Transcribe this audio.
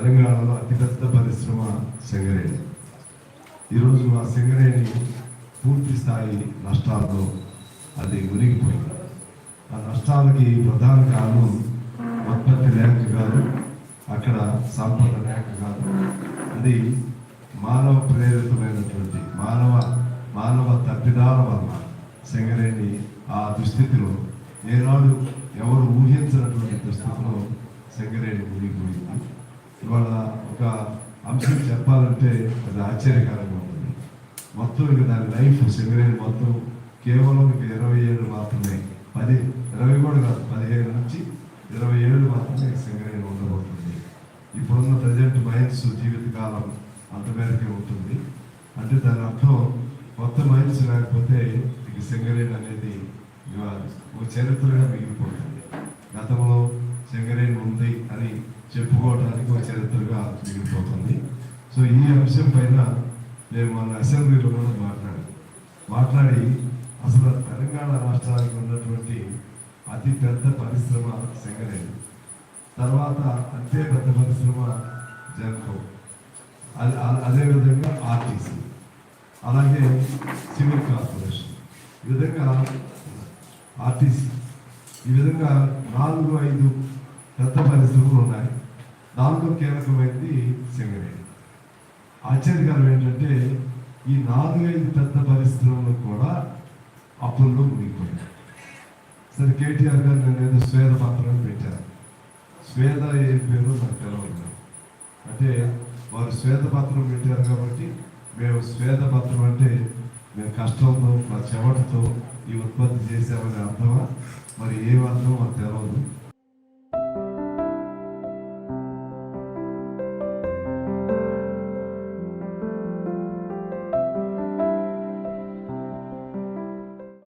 తెలంగాణలో అతిపెద్ద పరిశ్రమ సింగరేణి. ఈరోజు ఆ సింగరేణి పూర్తి స్థాయి నష్టాలతో అది మునిగిపోయింది. ఆ నష్టాలకి ప్రధాన కారణం ఉత్పత్తి లేక కాదు అక్కడ సంపద లేక కాదు. అది మానవ ప్రేరితమైనటువంటి మానవ మానవ తప్పిదాల వల్ల సింగరేణి ఆ దుస్థితిలో ఏనాడు ఎవరు ఊహించినటువంటి దుస్థితిలో సింగరేణి మునిగిపోయింది. ఇవాళ ఒక అంశం చెప్పాలంటే అది ఆశ్చర్యకరంగా ఉంటుంది. మొత్తం ఇక దాని లైఫ్ సెమినరీ మొత్తం కేవలం ఇక ఇరవై ఏళ్ళు మాత్రమే. పది ఇరవై కూడా కాదు పదిహేను నుంచి ఇరవై ఏళ్ళు మాత్రమే సెమినరీ ఉండబోతుంది. ఇప్పుడున్న ప్రజెంట్ మైన్స్ జీవితకాలం అంతమేరకే ఉంటుంది. అంటే దాని అర్థం కొత్త మైన్స్ లేకపోతే ఇక సింగరేణి అనేది ఒక చరిత్రగా మిగిలిపోతుంది. చెప్పుకోవడానికి ఒక చరిత్రగా మిగిలిపోతుంది. సో ఈ అంశం పైన నేను మన అసెంబ్లీలో కూడా మాట్లాడాను. మాట్లాడి అసలు తెలంగాణ రాష్ట్రానికి ఉన్నటువంటి అతి పెద్ద పరిశ్రమ సింగరేణి తర్వాత అంతే పెద్ద పరిశ్రమ జెన్కో అది అదేవిధంగా ఆర్టీసీ. అలాగే సివిల్ కార్పొరేషన్. ఈ విధంగా ఆర్టీసీ. ఈ విధంగా నాలుగు ఐదు పెద్ద పరిశ్రమలు ఉన్నాయి. దాంట్లో కీలకమైనది సింగరేణి ఆశ్చర్యకరం ఏంటంటే ఈ నాలుగైదు పెద్ద పరిశ్రమలు కూడా అప్పుల్లో మునిగిపోయాయి. సరే కేటీఆర్ గారు నేను ఏదో స్వేద పత్రం పెట్టారు. స్వేద ఏ పేరు నాకు తెలవదు. అంటే వారు శ్వేత పత్రం పెట్టారు కాబట్టి మేము శ్వేత పత్రం అంటే మేము కష్టంతో మా చెమటతో ఈ ఉత్పత్తి చేసామని అర్థమా? మరి ఏ అర్థం మాకు తెలవదు.